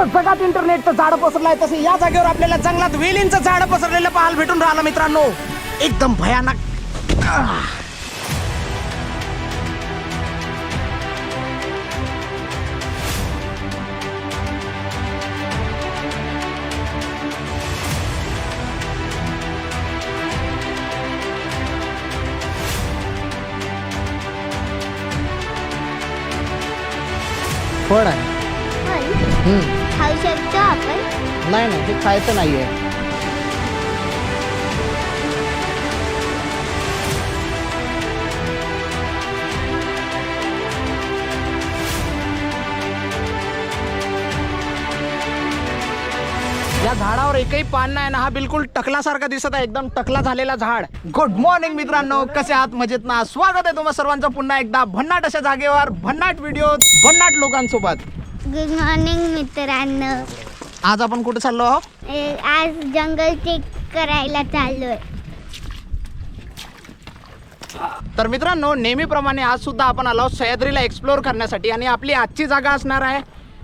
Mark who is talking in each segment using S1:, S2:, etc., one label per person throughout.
S1: जसं जगात इंटरनेटचं झाड पसरलंय तसं. या जागेवर आपल्याला जंगलात वेलींचं झाड पसरलेलं पाहायला भेटून राहिलं मित्रांनो. एकदम भयानक. नाही ते खायचं नाहीये. या झाडावर एकही पान नाही ना हा बिलकुल टकलासारखा दिसत आहे. एकदम टकला झालेला झाड. गुड मॉर्निंग मित्रांनो. कसे आहात? मजेत ना? स्वागत आहे तुम्हा सर्वांचं पुन्हा एकदा भन्नाट अशा जागेवर भन्नाट व्हिडिओ भन्नाट लोकांसोबत.
S2: गुड मॉर्निंग मित्रांनो.
S1: आज आपण कुठे चाललो आहोत?
S2: ए, आज जंगल चेक करायला चाललोय.
S1: तर मित्रांनो नेहमीप्रमाणे आज सुद्धा आपण आलो आहोत सह्याद्रीला एक्सप्लोअर करण्यासाठी आणि आपली आजची जागा असणार आहे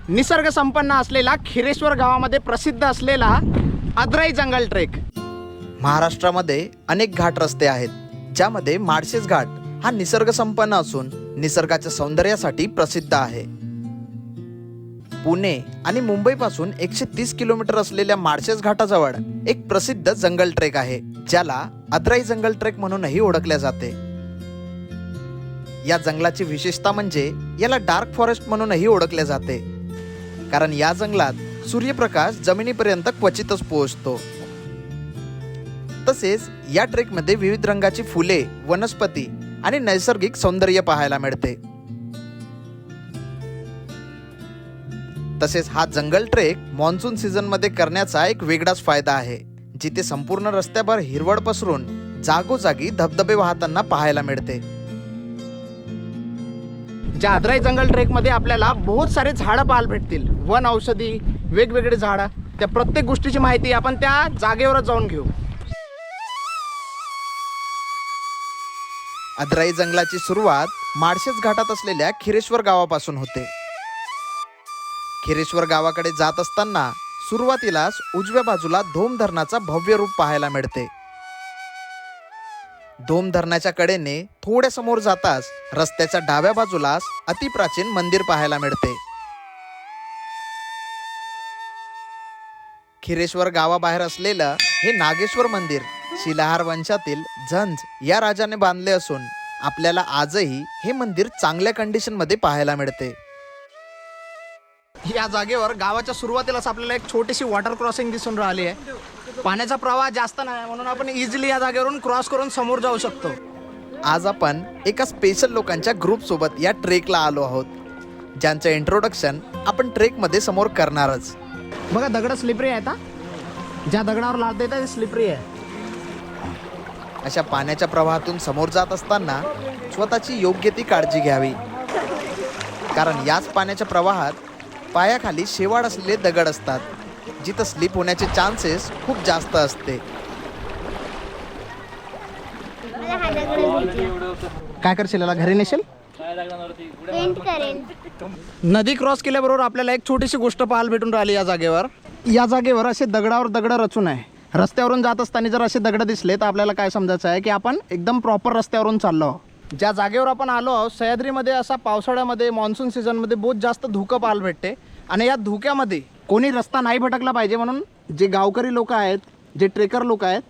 S1: निसर्ग संपन्न असलेला खिरेश्वर गावामध्ये प्रसिद्ध असलेला अद्राई जंगल ट्रेक
S3: महाराष्ट्रामध्ये अनेक घाट रस्ते आहेत ज्यामध्ये माळशेज घाट हा निसर्ग संपन्न असून निसर्गाच्या सौंदर्यासाठी प्रसिद्ध आहे. पुणे आणि मुंबईपासून एकशे तीस किलोमीटर असलेल्या माळशेज घाटाजवळ एक प्रसिद्ध जंगल ट्रेक आहे ज्याला अद्राई जंगल ट्रेक म्हणूनही ओळखले जाते. या जंगलाची विशेषता म्हणजे याला डार्क फॉरेस्ट म्हणूनही ओळखले जाते. कारण या जंगलात सूर्यप्रकाश जमिनीपर्यंत क्वचितच पोहोचतो. तसेच या ट्रेकमध्ये विविध रंगाची फुले वनस्पती आणि नैसर्गिक सौंदर्य पाहायला मिळते. तसेच हा जंगल ट्रेक मान्सून सीझनमध्ये करण्याचा एक वेगळाच फायदा आहे जिथे संपूर्ण रस्त्याभर हिरवळ पसरून जागोजागी धबधबे वाहताना पाहायला मिळते.
S1: ज्या अद्राई जंगल ट्रेकमध्ये आपल्याला बहुत सारे झाडं पाहायला भेटतील. वन औषधी वेगवेगळे झाडं. त्या प्रत्येक गोष्टीची माहिती आपण त्या जागेवरच जाऊन घेऊ.
S3: अद्राई जंगलाची सुरुवात माळशेज घाटात असलेल्या खिरेश्वर गावापासून होते. खिरेश्वर गावाकडे जात असताना सुरुवातीलाच उजव्या बाजूला धोम धरणाचा भव्य रूप पाहायला मिळते. धोम धरणाच्या कडेने थोड्या समोर जाताच रस्त्याच्या डाव्या बाजूलाच अतिप्राचीन मंदिर पाहायला मिळते. खिरेश्वर गावाबाहेर असलेलं हे नागेश्वर मंदिर शिलाहार वंशातील झंझ या राजाने बांधले असून आपल्याला आजही हे मंदिर चांगल्या कंडिशनमध्ये पाहायला मिळते.
S1: या जागेवर गावाच्या सुरुवातीलाच आपल्याला एक छोटीशी वॉटर क्रॉसिंग दिसून राहिली आहे. पाण्याचा प्रवाह जास्त नाही म्हणून आपण इझिली या जागेवरून क्रॉस करून समोर जाऊ शकतो.
S3: आज आपण एका स्पेशल लोकांच्या ग्रुप सोबत या ट्रेकला आलो आहोत. ज्यांचं इंट्रोडक्शन आपण ट्रेकमध्ये समोर करणारच.
S1: बघा दगड स्लिपरी आहेत हा. ज्या दगडावर लावता येतात ते स्लिपरी आहे.
S3: अशा पाण्याच्या प्रवाहातून समोर जात असताना स्वतःची योग्य ती काळजी घ्यावी. कारण याच पाण्याच्या प्रवाहात पायाखाली शेवाळ असलेले दगड असतात जिथं स्लिप होण्याचे चान्सेस खूप जास्त असते.
S1: काय करशील याला? घरी नेशील? नदी क्रॉस केल्याबरोबर आपल्याला एक छोटीशी गोष्ट पाहायला भेटून राहिली या जागेवर. या जागेवर असे दगडावर दगड रचून आहे. रस्त्यावरून जात असताना जर असे दगड दिसले तर आपल्याला काय समजायचं आहे? की आपण एकदम प्रॉपर रस्त्यावरून चाललो ज्या जागेवर आपण आलो आहोत सह्याद्रीमध्ये असा पावसाळ्यामध्ये मान्सून सीझनमध्ये बहुत जास्त धुकं पाहायला भेटते. आणि या धोक्यामध्ये कोणी रस्ता नाही भटकला पाहिजे म्हणून जे गावकरी लोक आहेत जे ट्रेकर लोक आहेत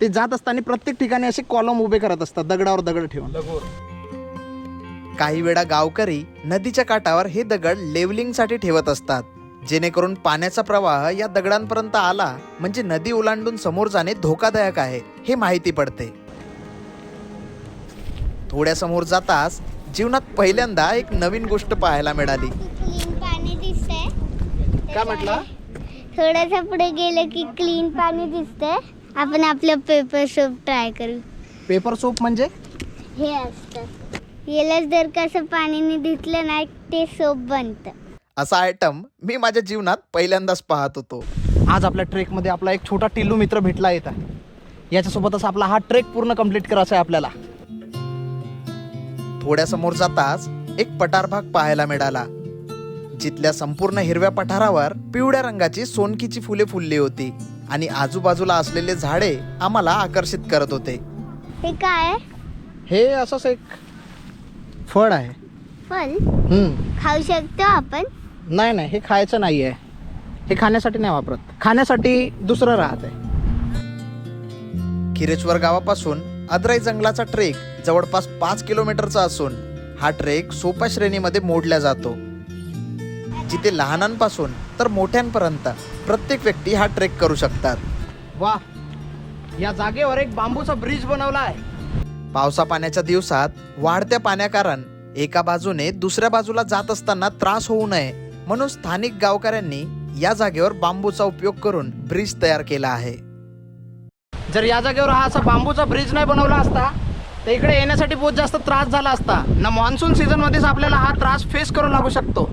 S1: ते जात असताना प्रत्येक ठिकाणी असे कॉलम उभे करत असतात दगडावर दगड ठेवून.
S3: काही वेळा गावकरी नदीच्या काठावर हे दगड लेवलिंगसाठी ठेवत असतात जेणेकरून पाण्याचा प्रवाह या दगडांपर्यंत आला म्हणजे नदी ओलांडून समोर जाणे धोकादायक आहे हे माहिती पडते. थोड्या समोर जाताच जीवनात पहिल्यांदा एक नवीन गोष्ट पाहायला मिळाली.
S1: काय म्हटलं?
S2: थोडंसं पुढे गेलं की क्लीन पाणी दिसतंय. आपण आपलं पेपर सोप ट्राय करू.
S1: पेपर सोप म्हणजे?
S2: हे असतं. याला जर कसं पाणीने धुतलं ना ते सोप बनतं.
S3: असा आयटम मी माझ्या जीवनात पहिल्यांदाच पाहत होतो.
S1: आज आपल्या ट्रेकमध्ये आपला एक छोटा टिल्लू मित्र भेटला येता याच्यासोबतच आपला हा ट्रेक पूर्ण कंप्लीट करायचा आहे आपल्याला.
S3: थोड्या समोर जाताच एक पठार भाग पाहायला मिळाला. जिथल्या संपूर्ण हिरव्या पठारावर पिवळ्या रंगाची सोनकीची फुले फुलली होती आणि आजूबाजूला असलेले झाडे आम्हाला आकर्षित करत होते.
S2: हे काय?
S1: हे असंच एक फळ आहे.
S2: फल
S1: हम्म.
S2: खाऊ शकतो आपण?
S1: नाही नाही हे खायचं नाही आहे हे खाण्यासाठी नाही वापरत. खाण्यासाठी दुसरं राहत आहे
S3: खिरेश्वर गावापासून अद्राई जंगलाचा ट्रेक जवळपास पाच किलोमीटरचा असून हा ट्रेक सोप्या श्रेणीमध्ये मोडला जातो. जिथे लहानांपासून तर मोठ्यांपर्यंत प्रत्येक व्यक्ती हा ट्रेक करू शकतात.
S1: वा या जागेवर एक बांबूचा ब्रिज बनवला आहे.
S3: पावसा पाण्याच्या दिवसात वाढत्या पाण्याकारण एका बाजूने दुसऱ्या बाजूला जात असताना त्रास होऊ नये म्हणून स्थानिक गावकऱ्यांनी या जागेवर बांबूचा उपयोग करून ब्रिज तयार केला आहे.
S1: जर या जागेवर हा असा बांबूचा ब्रिज नाही बनवला असता तर इकडे येण्यासाठी बहुत जास्त त्रास झाला असता. ना मान्सून सीझन मध्येच आपल्याला हा त्रास फेस करू लागू शकतो.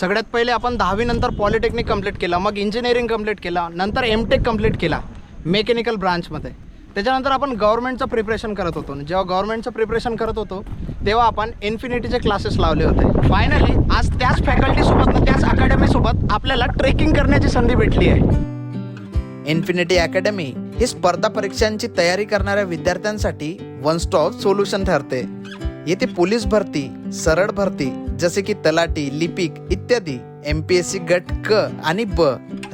S1: सगळ्यात पहिले आपण दहावीनंतर पॉलिटेक्निक कंप्लीट केलं मग इंजिनिअरिंग कंप्लीट केला नंतर एम टेक कंप्लीट केला मेकॅनिकल ब्रांचमध्ये त्याच्यानंतर आपण गव्हर्नमेंटचं प्रिपरेशन करत होतो. जेव्हा गव्हर्नमेंटचं प्रिपरेशन करत होतो तेव्हा आपण इन्फिनिटीचे क्लासेस लावले होते. फायनली आज त्याच फॅकल्टीसोबत ना त्याच अकॅडमीसोबत आपल्याला ट्रेकिंग करण्याची संधी भेटली आहे.
S3: इन्फिनिटी अकॅडमी ही स्पर्धा परीक्षांची तयारी करणाऱ्या विद्यार्थ्यांसाठी वन स्टॉप सोल्युशन ठरते. येथे पोलीस भरती सरळ भरती जसे की तलाटी लिपिक इत्यादी एम पी एस सी गट क आणि ब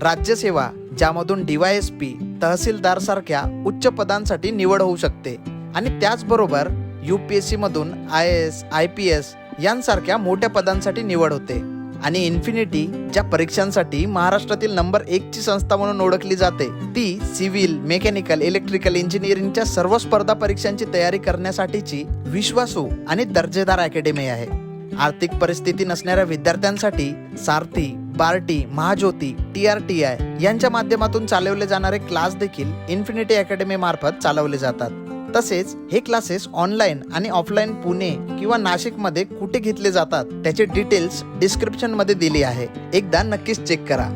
S3: राज्यसेवा ज्यामधून डीवायएसपी तहसीलदार सारख्या उच्च पदांसाठी निवड होऊ शकते. आणि त्याचबरोबर यू पी एस सी मधून I S I P S यांसारख्या मोठ्या पदांसाठी निवड होते. आणि इन्फिनिटी ज्या परीक्षांसाठी महाराष्ट्रातील नंबर एक ची संस्था म्हणून ओळखली जाते ती सिव्हिल मेकॅनिकल इलेक्ट्रिकल इंजिनिअरिंगच्या सर्व स्पर्धा परीक्षांची तयारी करण्यासाठीची विश्वासू आणि दर्जेदार अकॅडमी आहे. आर्थिक परिस्थिती नसणाऱ्या विद्यार्थ्यांसाठी Sarthi Barti Mahajyoti T R T I यांच्या माध्यमातून चालवले जाणारे क्लास देखील इन्फिनिटी अकॅडमी मार्फत चालवले जातात. तसेच हे क्लासेस ऑनलाईन आणि ऑफलाईन पुणे किंवा नाशिकमध्ये कुठे घेतले जातात त्याचे डिटेल्स डिस्क्रिप्शनमध्ये दिली आहे. एकदा नक्कीच चेक करा.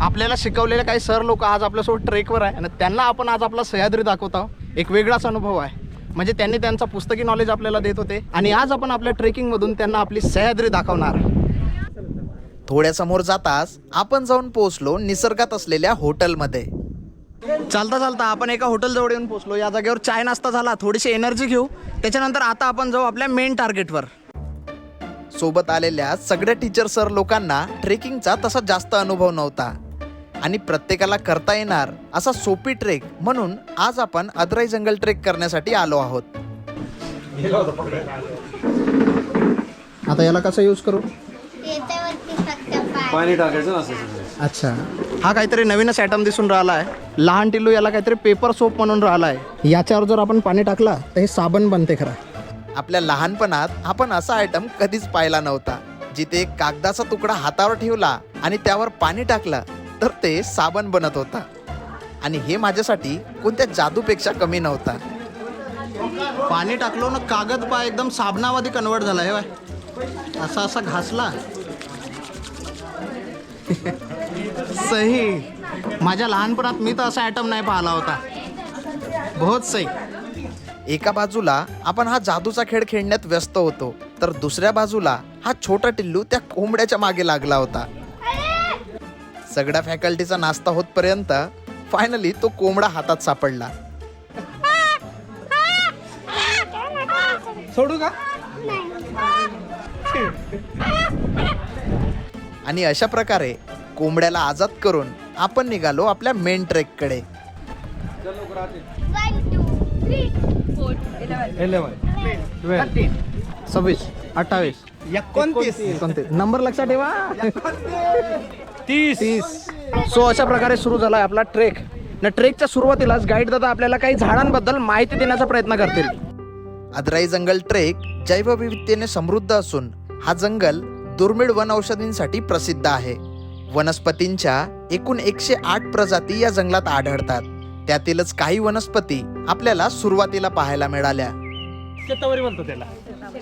S1: आपल्याला शिकवलेले काही सर लोक आज आपल्यासोबत ट्रेकवर आहे आणि त्यांना आपण आज आपला सह्याद्री दाखवत आहोत. एक वेगळाच अनुभव आहे. म्हणजे त्यांनी त्यांचा पुस्तकी नॉलेज आपल्याला देत होते. आणि आज आपण आपल्या ट्रेकिंगमधून त्यांना आपली सह्याद्री दाखवणार.
S3: थोड्या समोर जाताच आपण जाऊन पोहोचलो निसर्गात असलेल्या हॉटेलमध्ये
S1: चालता चालता आपण एका हॉटेल जवळ येऊन पोहोचलो. या जागेवर चाय नाश्ता झाला. थोडीशी एनर्जी घेऊ. त्याच्यानंतर आता आपण जाऊ आपल्या मेन टार्गेटवर
S3: सोबत आलेल्या सगळ्या टीचर सर लोकांना ट्रेकिंगचा तसा जास्त अनुभव नव्हता. आणि प्रत्येकाला करता येणार असा सोपी ट्रेक म्हणून आज आपण अद्राई जंगल ट्रेक करण्यासाठी आलो आहोत.
S1: आता याला कसं यूज करू?
S4: पाणी. टाकायचं
S1: अच्छा. हा काहीतरी नवीनच आयटम दिसून राहिला आहे. लहान टिल्लू याला काहीतरी पेपर सोप म्हणून राहिला आहे. याच्यावर जर आपण पाणी टाकला तर हे साबण बनते खरा.
S3: आपल्या लहानपणात आपण असा आयटम कधीच पाहिला नव्हता. जिथे एक कागदाचा तुकडा हातावर ठेवला आणि त्यावर पाणी टाकलं तर ते साबण बनत होता. आणि हे माझ्यासाठी कोणत्या जादूपेक्षा कमी नव्हता.
S1: पाणी टाकलो ना कागद पा एकदम साबणामध्ये कन्वर्ट झाला हे बाय. असा असा घासला. सही. माझ्या लहानपणात मी तर असा आयटम नाही पाहिला होता. बहुत सही.
S3: एका बाजूला आपण हा जादूचा खेळ खेळण्यात व्यस्त होतो तर दुसऱ्या बाजूला हा छोटा टिल्लू त्या कोंबड्याच्या मागे लागला होता. सगळ्या फॅकल्टीचा नाश्ता होतपर्यंत फायनली तो कोंबडा हातात सापडला.
S1: सोडू का?
S3: आणि अशा प्रकारे कोंबड्याला आजाद करून आपण निघालो आपल्या मेन ट्रेककडे
S2: वन टू थ्री
S4: इलेवन
S1: सव्वीस. अठ्ठावीस. एकोणतीस. नंबर लक्षात ठेवा.
S4: तीस.
S1: तीस. सो अशा प्रकारे सुरू झाला आपला ट्रेक ना ट्रेकच्या सुरुवातीलाच गाईड दादा आपल्याला काही झाडांबद्दल माहिती देण्याचा प्रयत्न करतील.
S3: अद्राई जंगल ट्रेक जैवविविधतेने समृद्ध असून हा जंगल दुर्मिळ वन औषधींसाठी प्रसिद्ध आहे. वनस्पतींच्या एकूण एकशे आठ प्रजाती या जंगलात आढळतात. त्यातीलच काही वनस्पती आपल्याला सुरुवातीला पाहायला मिळाल्या.
S4: शेतावरी म्हणतो त्याला.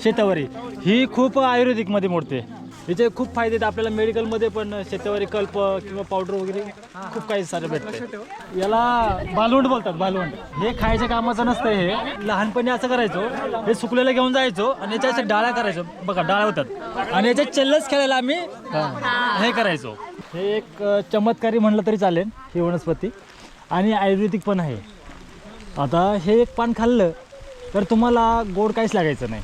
S4: शेतावरी. ही खूप आयुर्वेदिकमध्ये मोडते.
S5: याचे खूप फायदे आहेत. आपल्याला मेडिकलमध्ये पण शेतावरी कल्प किंवा पावडर वगैरे खूप काही सारे भेटते याला बालवंड बोलतात बालवंड. हे खायच्या कामाचं नसतं हे. लहानपणी असं करायचो हे सुकलेलं घेऊन जायचो आणि याच्या अशा डाळ्या करायचो. बघा डाळ्या होतात. आणि याच्या चल्लस खेळायला आम्ही हे. करायचो. हे एक चमत्कारी म्हणलं तरी चालेल ही वनस्पती. आणि आयुर्वेदिक पण आहे. आता हे एक पान खाल्लं तर तुम्हाला गोड काहीच लागायचं नाही.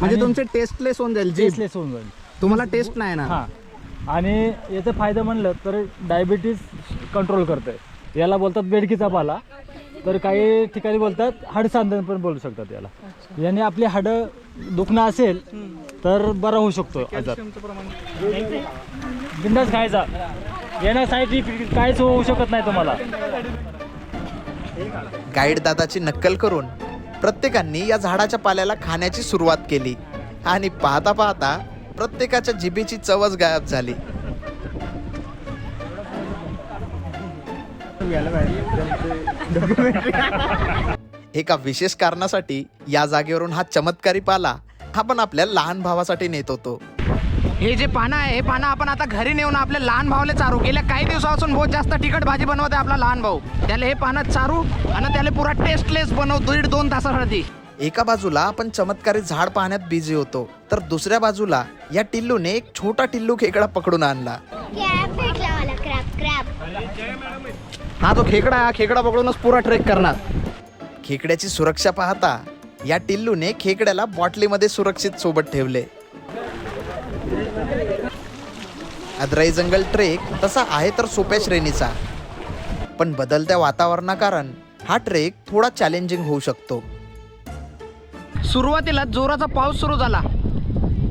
S1: म्हणजे तुमचे टेस्टलेस होऊन जाईल
S5: टेस्टलेस होऊन जाईल.
S1: तुम्हाला टेस्ट नाही ना
S5: हां. आणि याचा फायदा म्हणलं तर डायबिटीस कंट्रोल करतं याला बोलतात बेडकीचा पाला. तर काही ठिकाणी बोलतात हाडसांदन पण बोलू शकतात याला. याने आपली हाडं दुखणं असेल तर बरा होऊ शकतो आजार. बिंदास खायचा. यानं साईड इफेक्ट काहीच होऊ शकत नाही तुम्हाला.
S3: गाईड दादाची नक्कल करून प्रत्येकांनी या झाडाच्या पाल्याला खाण्याची सुरुवात केली. आणि पाहता पाहता प्रत्येकाच्या जिभेची चवच गायब झाली. एका विशेष कारणासाठी या जागेवरून हा चमत्कारी पाला आपण आपल्या लहान भावासाठी नेत होतो.
S1: हे जे पानं आहे हे पानं आपण आता घरी नेऊन आपल्या लहान भावाला चारू. गेल्या काही दिवसापासून बहुत जास्त तिखट भाजी बनवत आहे आपला लहान भाऊ. त्याला हे पानं चारू आणि त्याला पुरा टेस्टलेस बनव दीड दोन तासासाठी.
S3: एका बाजूला आपण चमत्कारी झाड पाहण्यात बिझी होतो तर दुसऱ्या बाजूला या टिल्लूने एक छोटा टिल्लू खेकडा पकडून आणला.
S1: हा जो खेकडा आहे, हा खेकडा पकडूनच पुरा ट्रेक करणार.
S3: खेकड्याची सुरक्षा पाहता या टिल्लूने खेकड्याला बॉटलीमध्ये सुरक्षित सोबत ठेवले. अद्राई जंगल ट्रेक तसा आहे तर सोप्या श्रेणीचा पण बदलत्या वातावरणाकारण हा ट्रेक थोडा चॅलेंजिंग होऊ शकतो.
S1: सुरुवातीला जोराचा पाऊस सुरू झाला.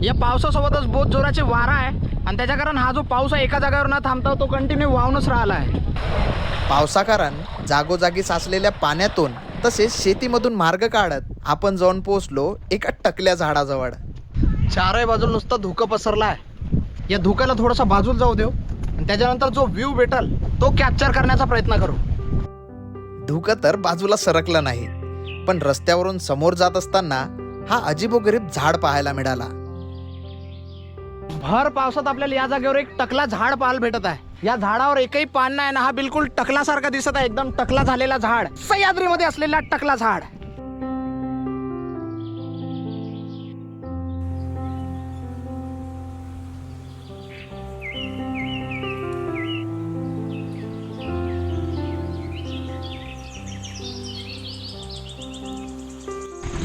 S1: या पावसासोबतच बहुत जोराचे वारा आहे आणि त्याच्या कारण हा जो पाऊस आहे एका जागेवर न थांबता तो कंटिन्यू वाहूनच राहिला आहे.
S3: पावसाकारण जागोजागी साचलेल्या पाण्यातून तसेच शेतीमधून मार्ग काढत आपण जाऊन पोहोचलो एका टकल्या झाडाजवळ.
S1: चारही बाजूला नुसतं धुकं पसरलं आहे या धुक्याला थोडासा बाजूला जाऊ देऊ आणि त्याच्यानंतर जो व्ह्यू भेटल तो कॅप्चर करण्याचा प्रयत्न करू.
S3: धुकं तर बाजूला सरकलं नाही. पण रस्त्यावरून समोर जात असताना हा अजिबोगरीब झाड पाहायला मिळाला.
S1: भर पावसात आपल्याला या जागेवर एक टकला झाड पाहायला भेटत आहे. या झाडावर एकही पान नाही ना हा बिलकुल टकलासारखा दिसत आहे. एकदम टकला झालेला झाड. सह्याद्रीमध्ये असलेला टकला झाड.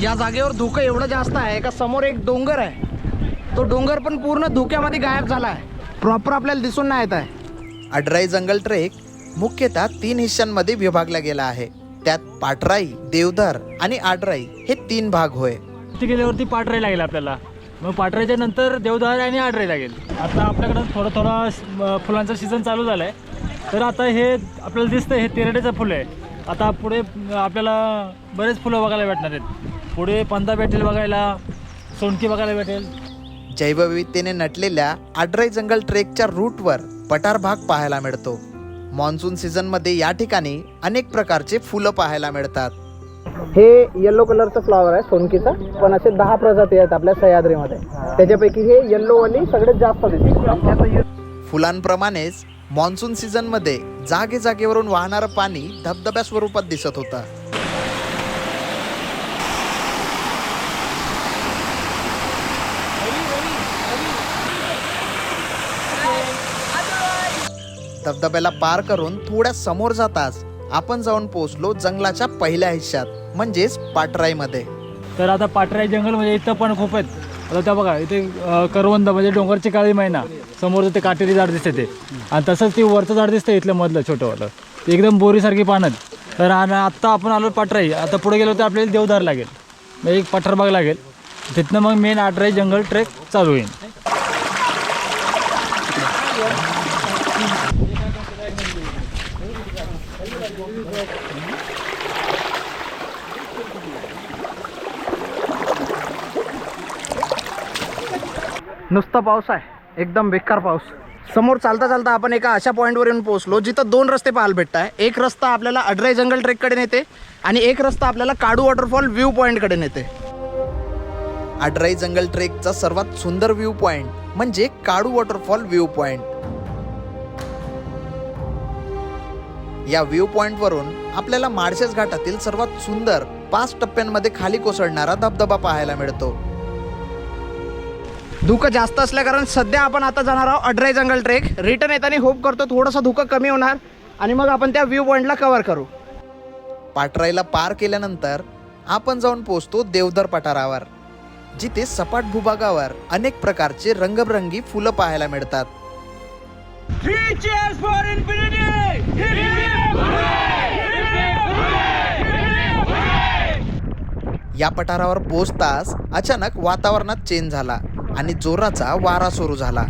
S1: या जागेवर धुकं एवढं जास्त आहे का समोर एक डोंगर आहे. तो डोंगर पण पूर्ण धुक्यामध्ये गायब झाला आहे. प्रॉपर आपल्याला दिसून नाही येत आहे.
S3: अडराई जंगल ट्रेक मुख्यतः तीन हिस्सांमध्ये विभागला गेला आहे. त्यात पाटराई देवधर आणि आडराई हे तीन भाग होय.
S5: तिथे गेल्यावरती पाटराई लागेल आपल्याला. मग पाटराईच्या नंतर देवदार आणि आडराई लागेल. आता आपल्याकडं थोडं थोडा फुलांचा सीझन चालू झाला आहे तर आता हे आपल्याला दिसतं हे तेरड्याचं फुलं आहे. आता पुढे आपल्याला बरेच फुलं बघायला भेटणार आहेत. पुढे पंदा भेटेल बघायला सोनकी बघायला भेटेल.
S3: जैवविविधतेने नटलेल्या आडराई जंगल ट्रेकच्या रूटवर पठार भाग पाहायला मिळतो. मान्सून सीझनमध्ये या ठिकाणी अनेक प्रकारचे फुलं पाहायला मिळतात.
S1: हे येल्लो कलरचं फ्लॉवर आहे सोनकीचा. पण असे दहा प्रजाती आहेत आपल्या सह्याद्रीमध्ये. त्याच्यापैकी हे येल्लो वाली सगळ्यात जास्त दिसते.
S3: फुलांप्रमाणेच मान्सून सीझनमध्ये जागे जागेवरून वाहणारं पाणी धबधब्या स्वरूपात दिसत होतं. धबधब्याला पार करून थोड्या समोर जाताच आपण जाऊन पोहोचलो जंगलाच्या पहिल्या हिश्श्यात म्हणजेच पाटराईमध्ये.
S5: तर आता पाटराई जंगल म्हणजे इथं पण खूप आहेत. आता त्या बघा इथे करवंद म्हणजे डोंगरची काळी मैना. समोरचं ते काटेरी झाड दिसते ते. आणि तसंच ते वरचं झाड दिसतं इथलं मधलं छोटंवालं ते एकदम बोरीसारखी पानं तर आत्ता आपण आलो पाटराई. आता पुढे गेलो तर आपल्याला देवदार लागेल. मग एक पठारबाग लागेल. तिथनं मग मेन आटराई जंगल ट्रेक चालू होईल.
S1: नुसता पाऊस आहे. एकदम बेकार पाऊस. समोर चालता चालता आपण एका अशा पॉईंटवर येऊन पोहोचलो जिथं दोन रस्ते पाहायला भेटत आहे एक रस्ता आपल्याला अड्राई जंगल ट्रेककडे नेते आणि एक रस्ता आपल्याला काडू वॉटरफॉल व्ह्यू पॉईंटकडे नेते.
S3: अड्राई जंगल ट्रेकचा सर्वात सुंदर व्ह्यू पॉईंट म्हणजे काडू वॉटरफॉल व्ह्यू पॉईंट या व्ह्यू पॉईंटवरून आपल्याला माळशेज घाटातील सर्वात सुंदर पाच टप्प्यांमध्ये खाली कोसळणारा धबधबा पाहायला मिळतो.
S1: धुकं जास्त असल्या कारण सध्या आपण आता जाणार आहोत अड्राई जंगल ट्रेक. रिटर्न येताना होप करतो थोडंसं धुकं कमी होणार. आणि मग आपण त्या व्ह्यू पॉइंटला कव्हर करू.
S3: पाटराईला पार केल्यानंतर आपण जाऊन पोहोचतो देवधर पठारावर जिथे सपाट भूभागावर अनेक प्रकारचे रंगबरंगी फुलं पाहायला मिळतात. या पठारावर पोहोचताच अचानक वातावरणात चेंज झाला. आणि जोराचा वारा सुरू झाला.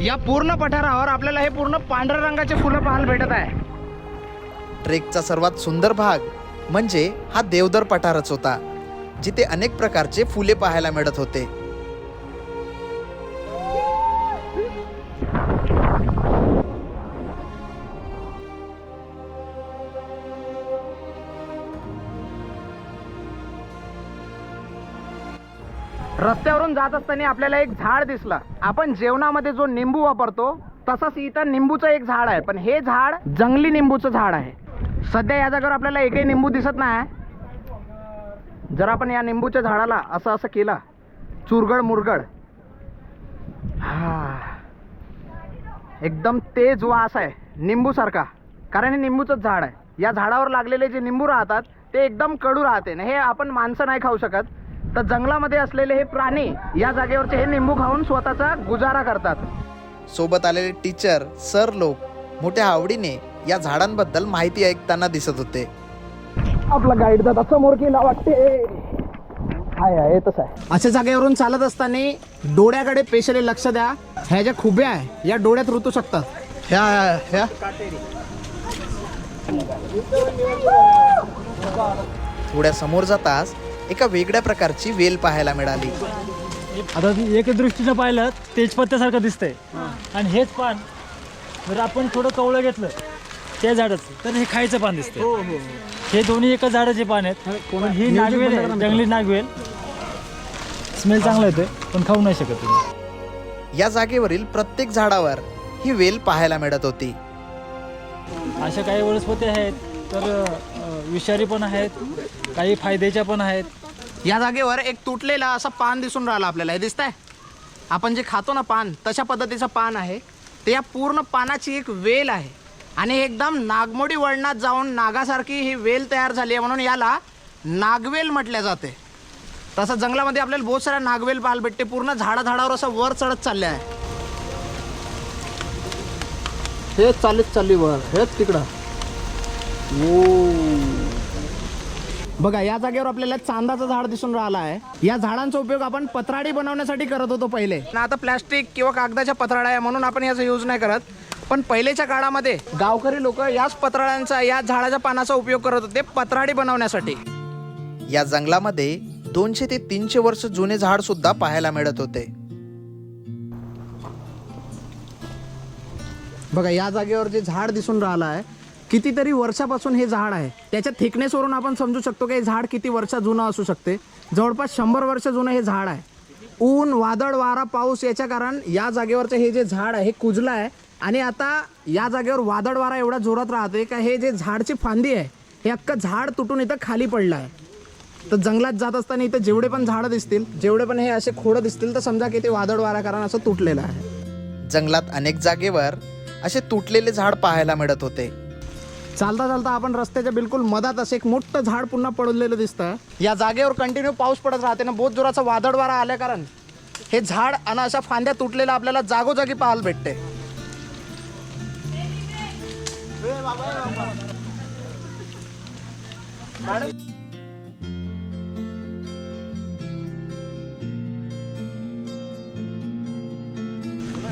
S1: या पूर्ण पठारावर आपल्याला हे पूर्ण पांढऱ्या रंगाचे फुलं पाहायला भेटत आहे.
S3: ट्रेकचा सर्वात सुंदर भाग म्हणजे हा देवदर पठारच होता जिथे अनेक प्रकारचे फुले पाहायला मिळत होते.
S1: रस्त्यावरून जात असताना आपल्याला एक झाड दिसलं. आपण जेवणामध्ये जो निंबू वापरतो तसंच इथं निंबूचं एक झाड आहे. पण हे झाड जंगली निंबूचं झाड आहे. सध्या या जागेवर आपल्याला एकही निंबू दिसत नाही. जर आपण या निंबूच्या झाडाला असं असं केलं चुरगड मुरगड हा एकदम तेज वास आहे निंबूसारखा. कारण हे निंबूचंच झाड आहे. या झाडावर लागलेले जे निंबू राहतात ते एकदम कडू राहते. आणि हे आपण माणसं नाही खाऊ शकत. तर जंगलामध्ये असलेले हे प्राणी या जागेवरचे हे निंबू खाऊन स्वतःचा गुजारा करतात.
S3: सोबत आलेले टीचर सर लोक मोठ्या आवडीने या झाडांबद्दल माहिती ऐकताना दिसत होते.
S1: आपला गाईड दादा समोर केला वाटते. आहे आहे तसं आहे. अशा जागेवरून चालत असताना डोळ्याकडे पेशले लक्ष द्या. ह्या ज्या खुब्या आहे या डोळ्यात ऋतू शकतात. ह्या ह्या.
S3: थोड्या समोर जाताच एका वेगळ्या प्रकारची वेल पाहायला मिळाली.
S5: आता एक दृष्टीनं पाहिलं तेजपत्त्यासारखं दिसतंय. आणि हेच पान जर आपण थोडं कवळं घेतलं त्या झाडाचं तर हे खायचं पान दिसतंय. हे दोन्ही एका झाडाचे पान आहेत. पण ही नागवेल आहे जंगली नागवेल. स्मेल चांगला येतोय पण खाऊ नाही शकत तुम्ही.
S3: या जागेवरील प्रत्येक झाडावर ही वेल पाहायला मिळत होती.
S5: अशा काही वनस्पती आहेत तर विषारी पण आहेत काही फायद्याच्या पण आहेत.
S1: या जागेवर एक तुटलेला असं पान दिसून राहिलं आपल्याला. हे दिसतंय? आपण जे खातो ना पान तशा पद्धतीचं पान आहे. ते या पूर्ण पानाची एक वेल आहे. आणि एकदम नागमोडी वळणात जाऊन नागासारखी ही वेल तयार झाली आहे म्हणून याला नागवेल म्हटल्या जाते. तसं जंगलामध्ये आपल्याला बहुत साऱ्या नागवेल पाहायला भेटते पूर्ण झाडा झाडावर असं वर चढत चालले आहे. हे चालत चालली वर. हेच तिकडं. बघा या जागेवर आपल्याला चांदाचं झाड दिसून राहिलं आहे. या झाडांचा उपयोग आपण पत्राडी बनवण्यासाठी करत होतो पहिले. आणि आता प्लॅस्टिक किंवा कागदाच्या पत्राड्या आहे म्हणून आपण याचा यूज नाही करत. पण पहिलेच्या काळामध्ये गावकरी लोक याच पत्राड्यांचा या झाडाच्या पानाचा उपयोग करत होते पत्राडी बनवण्यासाठी.
S3: या जंगलामध्ये दोनशे ते तीनशे वर्ष जुने झाड सुद्धा पाहायला मिळत होते.
S1: बघा या जागेवर जे झाड दिसून राहिलं आहे कितीतरी वर्षापासून हे झाड आहे. त्याच्या थिकनेसवरून आपण समजू शकतो की हे झाड किती वर्ष जुनं असू शकते. जवळपास शंभर वर्ष जुनं हे झाड आहे. ऊन वादळ वारा पाऊस याच्या कारण या जागेवरचं हे जे झाड आहे हे कुजलं आहे. आणि आता या जागेवर वादळ वारा एवढा जोरात राहते का हे जे झाडची फांदी आहे हे अख्खं झाड तुटून इथं खाली पडलं आहे. तर जंगलात जात असताना इथं जेवढे पण झाडं दिसतील जेवढे पण हे असे खोडं दिसतील तर समजा की ते वादळ वारा कारण असं तुटलेलं आहे.
S3: जंगलात अनेक जागेवर असे तुटलेले झाड पाहायला मिळत होते.
S1: चालता चालता आपण रस्त्याच्या बिलकुल मधात असं एक मोठं झाड पुन्हा पडलेलं दिसतं या जागेवर कंटिन्यू पाऊस पडत राहते ना बहुत जोराचा वादळ वारा आल्या कारण हे झाड आणि अशा फांद्या तुटलेल्या आपल्याला जागोजागी पाहायला भेटते.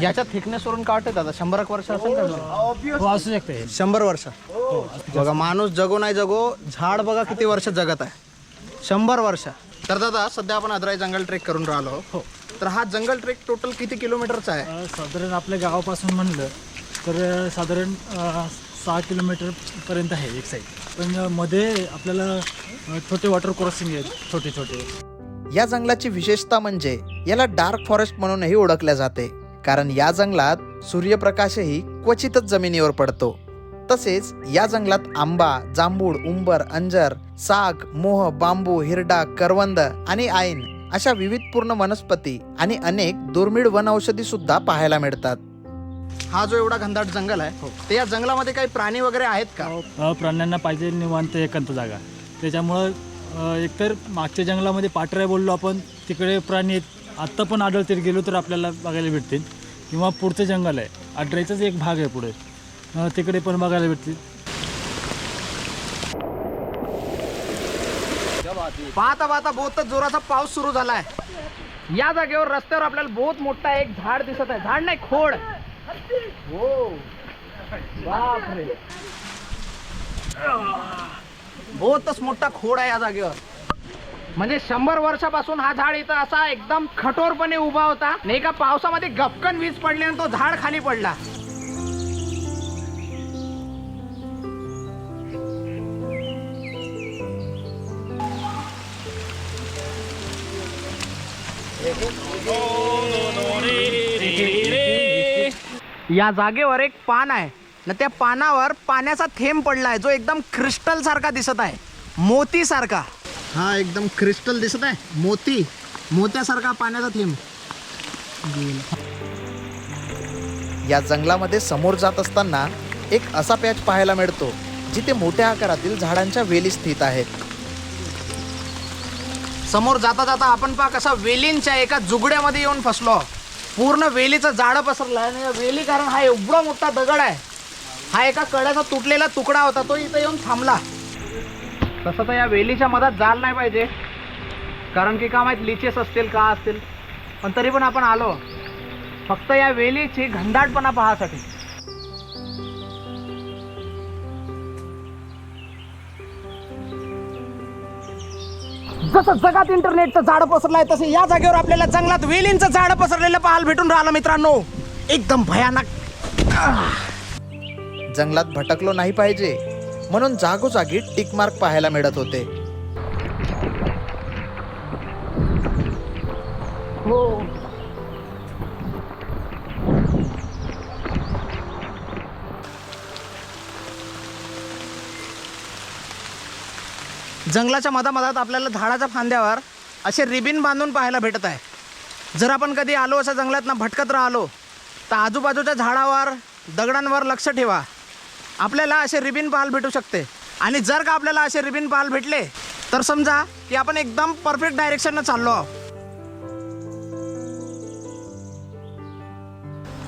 S1: याच्या थिकनेसवरून काय वाटतं दादा? शंभर एक वर्ष असेल का?
S5: हो असू शकते.
S1: शंभर वर्ष. बघा माणूस जगो नाही जगो झाड बघा किती वर्ष जगत आहे. शंभर वर्ष. तर दादा सध्या आपण अद्राई जंगल ट्रेक करून राहिलो हो. तर हा जंगल ट्रेक टोटल किती किलोमीटरचा आहे?
S5: अं, साधारण आपल्या गावापासून म्हणलं तर अ, साधारण अ, सहा किलोमीटरपर्यंत आहे एक साईड पण अ, मध्ये आपल्याला अ, छोटे वॉटर क्रॉसिंग आहेत छोटे छोटे
S3: या जंगलाची विशेषता म्हणजे याला डार्क फॉरेस्ट म्हणूनही ओळखल्या जाते. कारण या जंगलात सूर्यप्रकाशही क्वचितच जमिनीवर पडतो. तसेच या जंगलात आंबा जांभूळ उंबर अंजर साग मोह बांबू हिरडा करवंद आणि आईन अशा विविधपूर्ण वनस्पती आणि अनेक दुर्मिळ वनौषधी सुद्धा पाहायला मिळतात.
S1: हा जो एवढा घनदाट जंगल आहे ते या जंगलामध्ये काही प्राणी वगैरे आहेत का?
S5: अ, प्राण्यांना पाहिजे निवांत एकांत जागा. त्याच्यामुळं एकतर मागच्या जंगलामध्ये पाटऱ्या बोललो आपण तिकडे प्राणी आहेत आत्ता पण आढळतील गेलो तर आपल्याला बघायला भेटतील. किंवा पुढचं जंगल आहे. आढळायचाच एक भाग आहे पुढे. तिकडे पण बघायला भेटतील.
S1: पाहता पाहता बहुत जोराचा पाऊस सुरू झालाय. या जागेवर रस्त्यावर आपल्याला बहुत मोठा एक झाड दिसत आहे. झाड नाही खोड. हो. बापरे. बहुतच मोठा खोड आहे या जागेवर. म्हणजे शंभर वर्षापासून हा झाड इथं असा एकदम कठोरपणे उभा होता. नाही का पावसामध्ये गपकन वीज पडली आणि तो झाड खाली पडला. या जागेवर एक पान आहे. ना त्या पानावर पाण्याचा थेंब पडलाय. जो एकदम क्रिस्टल सारखा दिसत आहे. मोती सारखा. हा एकदम क्रिस्टल दिसत आहे. मोती. मोत्यासारखा पाण्याचा थेंब
S3: या जंगलामध्ये समोर जात असताना एक असा पॅच पाहायला मिळतो जिथे मोठ्या आकारातील झाडांच्या वेली स्थित आहेत.
S1: समोर जाता जाता आपण पहा कसा वेलींच्या एका जुगड्यामध्ये येऊन फसलो. पूर्ण वेलीचं जाडं पसरलं आणि या वेली कारण हा एवढा मोठा दगड आहे. हा एका कड्याचा तुटलेला तुकडा होता तो इथं येऊन थांबला. तसं तर या वेलीच्या मधात जाल नाही पाहिजे. कारण की का माहीत लिचेस असतील का असतील. पण तरी पण आपण आलो. फक्त या वेलीची घनदाटपणा पाहासाठी. जसं जगात इंटरनेटचं झाड पसरलंय तसं या जागेवर आपल्याला जंगलात वेलींचं झाड पसरलेलं पाहायला भेटून राहिलं मित्रांनो. एकदम भयानक.
S3: जंगलात भटकलो नाही पाहिजे. म्हणून जागोजागी टिकमार्क पाहायला मिळत होते.
S1: हो. जंगलाच्या मधामधात आपल्याला झाडाच्या फांद्यावर असे रिबिन बांधून पाहायला भेटत आहे. जर आपण कधी आलो अशा जंगलात ना भटकत राहिलो तर आजूबाजूच्या झाडावर दगडांवर लक्ष ठेवा. आपल्याला असे रिबिन पाहायला भेटू शकते. आणि जर का आपल्याला असे रिबिन पाहाल भेटले तर समजा की आपण एकदम परफेक्ट डायरेक्शननं चाललो आहोत.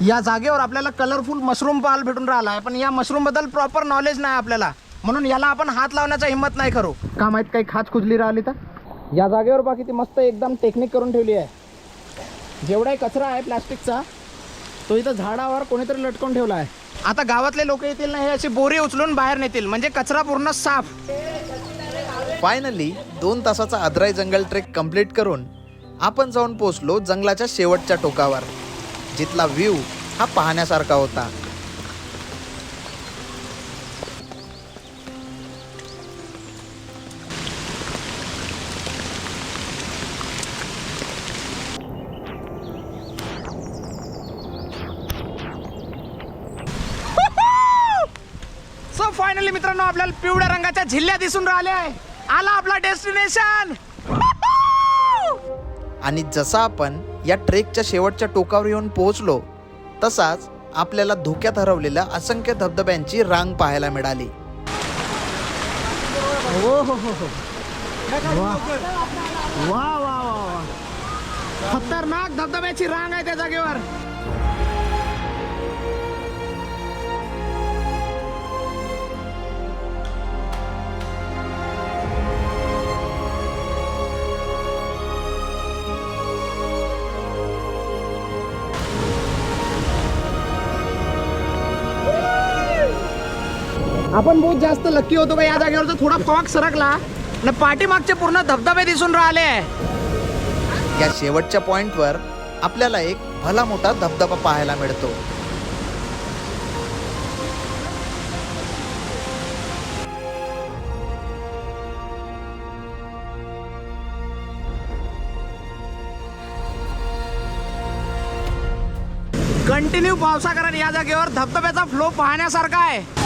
S1: या जागेवर आपल्याला कलरफुल मशरूम पाहाल भेटून राहिला आहे. पण या मशरूमबद्दल प्रॉपर नॉलेज नाही आपल्याला. म्हणून याला आपण हात लावण्याचा हिंमत नाही करू. का माहीत काही खाच खुजली राहिली तर? या जागेवर बाकी ती मस्त एकदम टेक्निक करून ठेवली आहे. जेवढाही कचरा आहे प्लास्टिकचा तो इथं झाडावर कोणीतरी लटकून ठेवला आहे. आता गावातले लोक येतील ना हे अशी बोरी उचलून बाहेर नेतील. म्हणजे कचरा पूर्ण साफ.
S3: फायनली दोन तासाचा अद्राई जंगल ट्रेक कंप्लीट करून आपण जाऊन पोचलो जंगलाच्या शेवटच्या टोकावर. जिथला व्ह्यू हा पाहण्यासारखा होता.
S1: फायनली मित्रांनो आपल्याला पिवळ्या रंगाच्या झिल्ल्या दिसून राहिल्या आहे. आला आपला डेस्टिनेशन
S3: आणि जसा आपण या ट्रेकच्या शेवटच्या टोकावर येऊन पोहोचलो तसाच आपल्याला धोक्यात हरवलेल्या असंख्य धबधब्यांची रांग पाहायला मिळाली.
S1: वा वा वा वा. खतरनाक धबधब्याची रांग आहे त्या जागेवर. आपण बहुत जास्त लक्की होतो का या जागेवर थोडा फॉक सरकला. आणि पाठीमागचे पूर्ण धबधबे दिसून राहिले.
S3: या शेवटच्या पॉइंटवर आपल्याला एक भला मोठा धबधबा पाहायला मिळतो.
S1: कंटिन्यू पावसाकरण या जागेवर धबधब्याचा फ्लो पाहण्यासारखा आहे.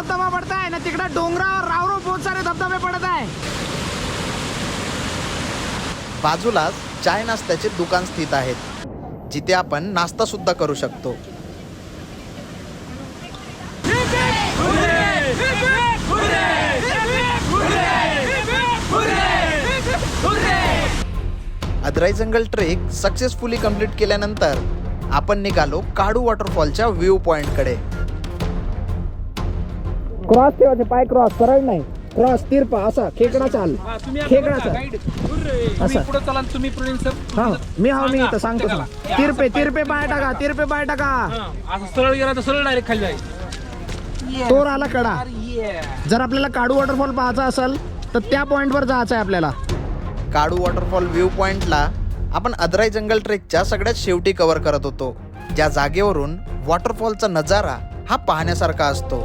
S1: धबधबा पडत आहे. ना तिकडे डोंगरावर रावरो बहुत सारे धबधबे पडत आहे.
S3: बाजूलाच चाय नाश्त्याचे दुकान स्थित आहेत. जिथे आपण नाश्ता सुद्धा करू शकतो. अद्राई जंगल ट्रेक सक्सेसफुली कंप्लीट केल्यानंतर आपण निघालो काडू वॉटरफॉलच्या व्ह्यू पॉइंटकडे
S1: क्रॉस ठेवायचे पाय क्रॉस सरळ नाही. क्रॉस तिरपा असा खेकडा चाल. खेकडा चाल. असं.
S4: पुढे चला आणि तुम्ही पुढे सर
S1: हा मी हा मी इथं सांगतो सांग. तिरपे तिरपे पाय टाका तिरपे पाय टाका.
S4: असं सरळ गेला तर सरळ डायरेक्ट खाली जाईल.
S1: तोर आला कडा. जर आपल्याला काडू वॉटरफॉल पाहायचा असेल तर त्या पॉइंटवर जायचं आहे आपल्याला.
S3: काडू वॉटरफॉल व्ह्यू पॉइंटला आपण अद्राई जंगल ट्रेकच्या सगळ्यात शेवटी कव्हर करत होतो. ज्या जागेवरून वॉटरफॉलचा नजारा हा पाहण्यासारखा असतो.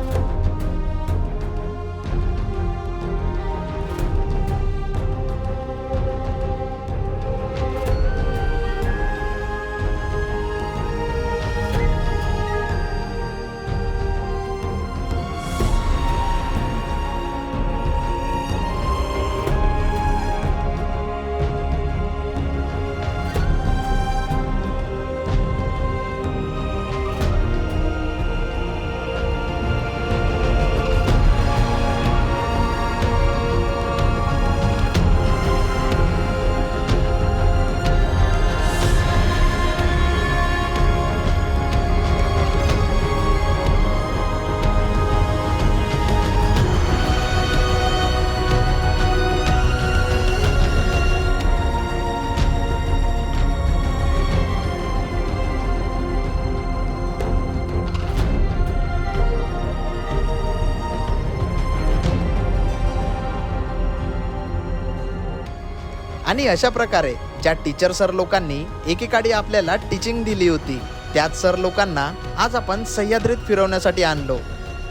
S3: आणि अशा प्रकारे ज्या टीचर सर लोकांनी एकेकाळी आपल्याला टीचिंग दिली होती त्याच सर लोकांना आज आपण सह्याद्रीत फिरवण्यासाठी आणलो.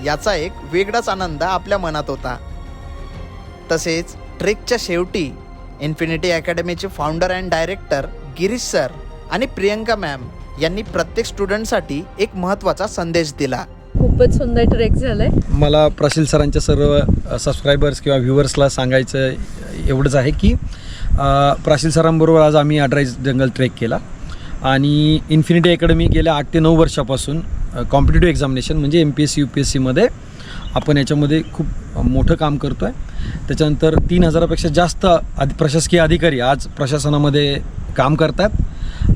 S3: याचा एक वेगळाच आनंद आपल्या मनात होता. तसेच ट्रेकच्या शेवटी infinity अकॅडमीचे founder and director Girish sir आणि प्रियंका मॅम यांनी प्रत्येक स्टुडंटसाठी एक महत्त्वाचा संदेश दिला.
S6: खूपच सुंदर ट्रेक झालाय.
S7: मला प्रशील सरांच्या सर्व सबस्क्रायबर्स किंवा व्ह्युअर्सला सांगायचं एवढंच आहे की प्राशील सरांबरोबर आज आम्ही अड्राईज जंगल ट्रेक केला. आणि इन्फिनिटी अकॅडमी गेल्या आठ ते नऊ वर्षापासून कॉम्पिटेटिव्ह एक्झामिनेशन म्हणजे M P S C U P S सीमध्ये आपण याच्यामध्ये खूप मोठं काम करतो आहे त्याच्यानंतर तीन हजारापेक्षा जास्त आधी प्रशासकीय अधिकारी आज प्रशासनामध्ये काम करतात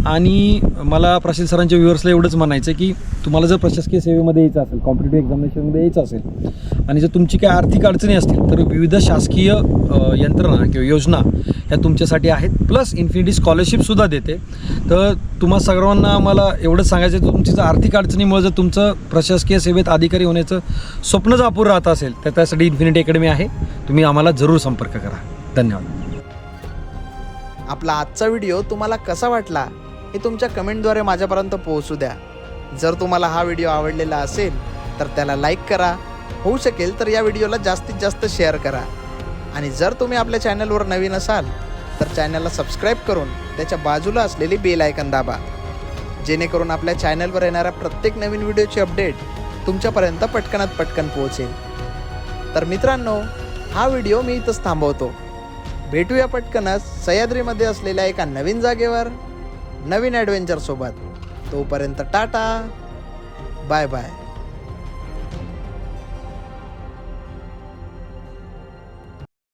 S7: आणि मला प्रशील सरांच्या व्ह्युअर्सला एवढंच म्हणायचं आहे की तुम्हाला जर प्रशासकीय सेवेमध्ये यायचं असेल कॉम्पिटेटिव्ह एक्झामिनेशनमध्ये यायचं असेल आणि जर तुमची काही आर्थिक अडचणी असतील तर विविध शासकीय यंत्रणा किंवा योजना ह्या तुमच्यासाठी आहेत. प्लस इन्फिनिटी स्कॉलरशिपसुद्धा देते. तर तुम्हा सर्वांना मला एवढंच सांगायचं तुमची जर आर्थिक अडचणीमुळे जर तुमचं प्रशासकीय सेवेत अधिकारी होण्याचं स्वप्न जर अपूर्ण राहत असेल तर त्यासाठी इन्फिनिटी अकॅडमी आहे. तुम्ही आम्हाला जरूर संपर्क करा. धन्यवाद.
S3: आपला आजचा व्हिडिओ तुम्हाला कसा वाटला हे तुमच्या कमेंटद्वारे माझ्यापर्यंत पोहोचू द्या. जर तुम्हाला हा व्हिडिओ आवडलेला असेल तर त्याला लाईक करा. होऊ शकेल तर या व्हिडिओला जास्तीत जास्त शेअर करा. आणि जर तुम्ही आपल्या चॅनलवर नवीन असाल तर चॅनलला सबस्क्राईब करून त्याच्या बाजूला असलेली बेल आयकन दाबा. जेणेकरून आपल्या चॅनलवर येणाऱ्या प्रत्येक नवीन व्हिडिओची अपडेट तुमच्यापर्यंत पटकनात पटकन पोहोचेल. तर मित्रांनो हा व्हिडिओ मी इथंच थांबवतो. भेटूया पटकनच सह्याद्रीमध्ये असलेल्या एका नवीन जागेवर. नवीन ॲडव्हेंचरसोबत तोपर्यंत टाटा. Bye bye.